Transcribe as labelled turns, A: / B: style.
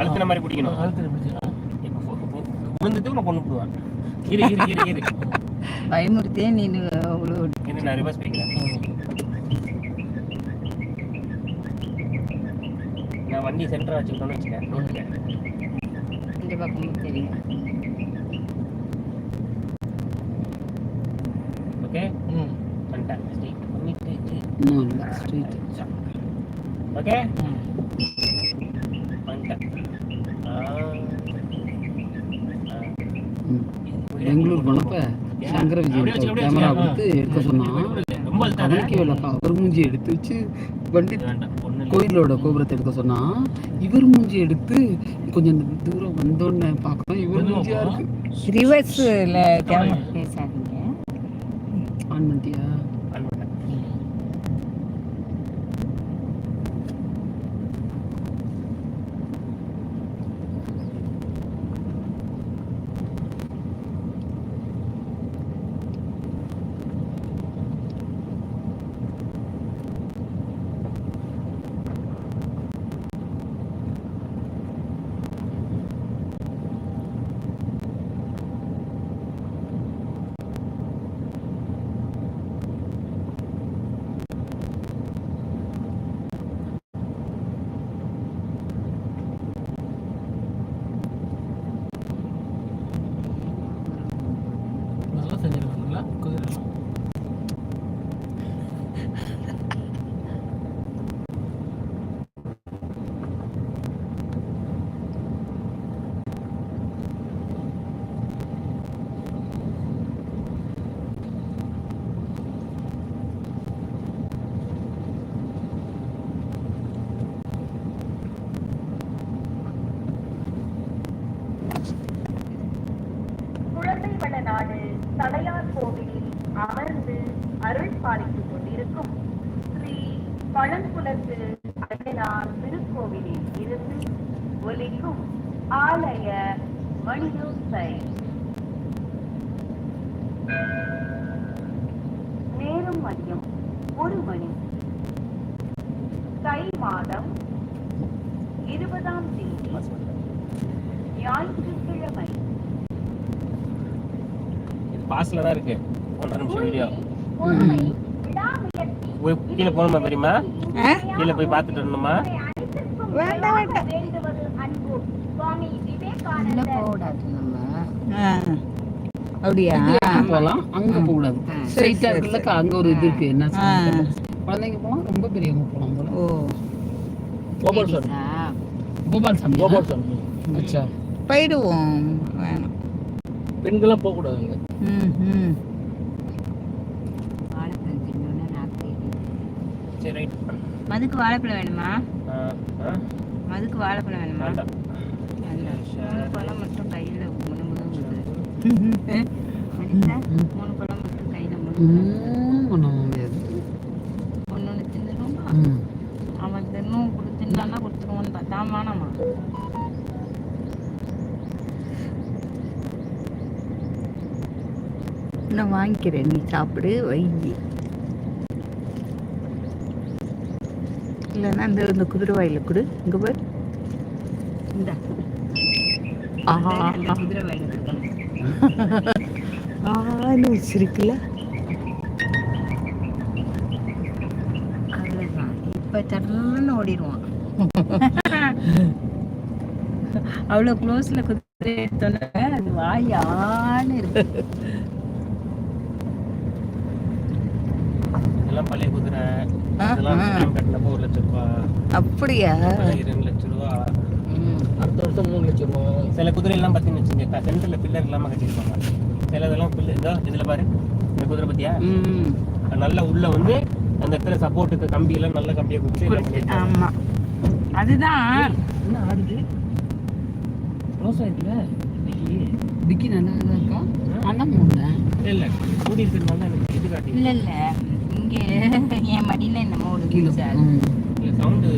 A: அழுத்தின மாதிரி பிடிக்கணும்
B: அழுத்தின பிடிச்சி
A: இப்போ விழுந்துட்டு உன்னை கொண்டு போடுவான் இரு இரு இரு இரு.
C: பயமுறுத்தியே நீ அவ்வளோ
A: இரு நான் ரிவர்ஸ் பிடிக்கிறேன். நான் வண்டி சென்டரா வச்சுக்கிட்டோம்னு வச்சுக்கேன். ரோட்டுல
C: இந்த பக்கமும் தெரியும்
A: ஓகே
B: ம்.
A: வந்துட்டேன் ஸ்ட்ரைட் பண்ணிட்டு
C: ஸ்ட்ரீட்
A: ஓகே
B: ம்.
D: பெங்களூர் போனப்ப சங்கர விஜய் கேமரா கொடுத்து எடுக்க சொன்னான். அவனுக்கே விளக்கா அவர் மூஞ்சி எடுத்து வச்சு வண்டி. கோயிலோட கோபுரத்தை எடுக்க சொன்னா இவர் மூஞ்சி எடுத்து கொஞ்சம் தூரம் வந்தோடனே பார்க்கலாம் இவர் மூஞ்சியா இருக்கு?
C: ரிவர்ஸில் கேமரா
D: ஆன் பண்ணிட்டியா
A: ஆன் பண்ணேன்.
B: நல்லா செஞ்சிருக்காங்கல்ல குதிரை
E: குழந்தை வள நாடு தடையார் கோவிலில் அமர்ந்து அருள் பாலித்துக் கொண்டிருக்கும் ஸ்ரீ பழங்குலத்து அடையார் திருக்கோவிலில் இருந்து ஒலிக்கும் ஆலய மணியோசை. நேரம் மதியம் ஒரு மணி. தை மாதம் இருபதாம் தேதி ஞாயிற்றுக்கிழமை
A: இது பாஸ்ல தான் இருக்கு. ஒன்றரை நிமிஷம் வீடியோ போய் கீழே போகணுமா பெரியமா கீழே போய் பார்த்துட்டு வரணுமா?
C: வேண்டாம், வேண்டாம். போகக்கூடாது அப்படியா?
D: போகலாம்? அங்க போக கூடாது
C: ஆ,
D: ஸ்ட்ரைட்டா இருக்குல்லக்கா அங்க ஒரு இது இருக்கு. என்ன. குழந்தைங்க போலாம் ரொம்ப பெரியவங்க போலாம் போல.
C: ஓ.
B: கோபால் சாமி.
D: கோபால் சாமி
B: கோபால் சாமி
D: அச்சா.
C: போயிடுவோம். வேணாம்.
B: பெண்கள்லாம் போகக்கூடாதுங்க
C: மதுக்கு வாழைப்பழம் வேணுமா? மதுக்கு வாழைப்பழம் வேணுமா. மூணு பழம் மட்டும் கையில் முழு முழு மூணு பழம் மட்டும் கையில் முழு
D: முடியாது
C: ஒன்று ஒன்று தின்னுருமா
D: ம்.
C: அவன் தின்னும் கொடுத்துட்டான்னா கொடுத்துருவோன்னு பார்த்தா வேணாமா நான் வாங்கிக்கிறேன். நீ சாப்பிடு வை. இல்லைன்னா இந்த இந்த குதிரை வாயில கொடு. இங்க பாரு. இந்த. ஆஹா. குதிரை வாயில ஆன்னு வச்சிருக்குல்ல இப்போ சடன்னு ஓடிடுவான். அவ்வளோ க்ளோஸில் குதிரை எடுத்தோன்னே அது வாயான்னு இருக்கு.
A: இதெல்லாம் பழைய குதிரை இதெல்லாம் கட்டினப்போ ஒரு லட்சம் ரூபாய்
C: அப்படியா?
A: ரெண்டு லட்சம் ரூபா.
B: அடுத்த வருஷம் மூணு லட்சம் ரூபா.
A: சில குதிரை எல்லாம் பார்த்தீங்கன்னு வச்சுங்க சென்டர்ல பில்லர் இல்லாம கட்டியிருப்பாங்க. சில இதெல்லாம் பில்லர் இதோ இதுல பாரு இந்த குதிரை பத்தியா?
C: ம்.
A: நல்லா உள்ள வந்து அந்த இடத்துல சப்போர்ட்டுக்கு கம்பி எல்லாம் நல்ல கம்பியை கொடுத்து எல்லாம் பண்ணியிருப்பாங்க.
C: ஆமா. அதுதான்.
B: என்ன ஆடுது? க்ளோஸ் இன்னைக்கு
D: டிக்கி நல்லா இருக்கா? அண்ணா மூணு
A: இல்ல இல்ல கூடி இருக்கிறதுனால எனக்கு இது காட்டி
C: இல்ல இல்ல. இங்க என் மடியில என்னமோ ஒரு
A: சவுண்டு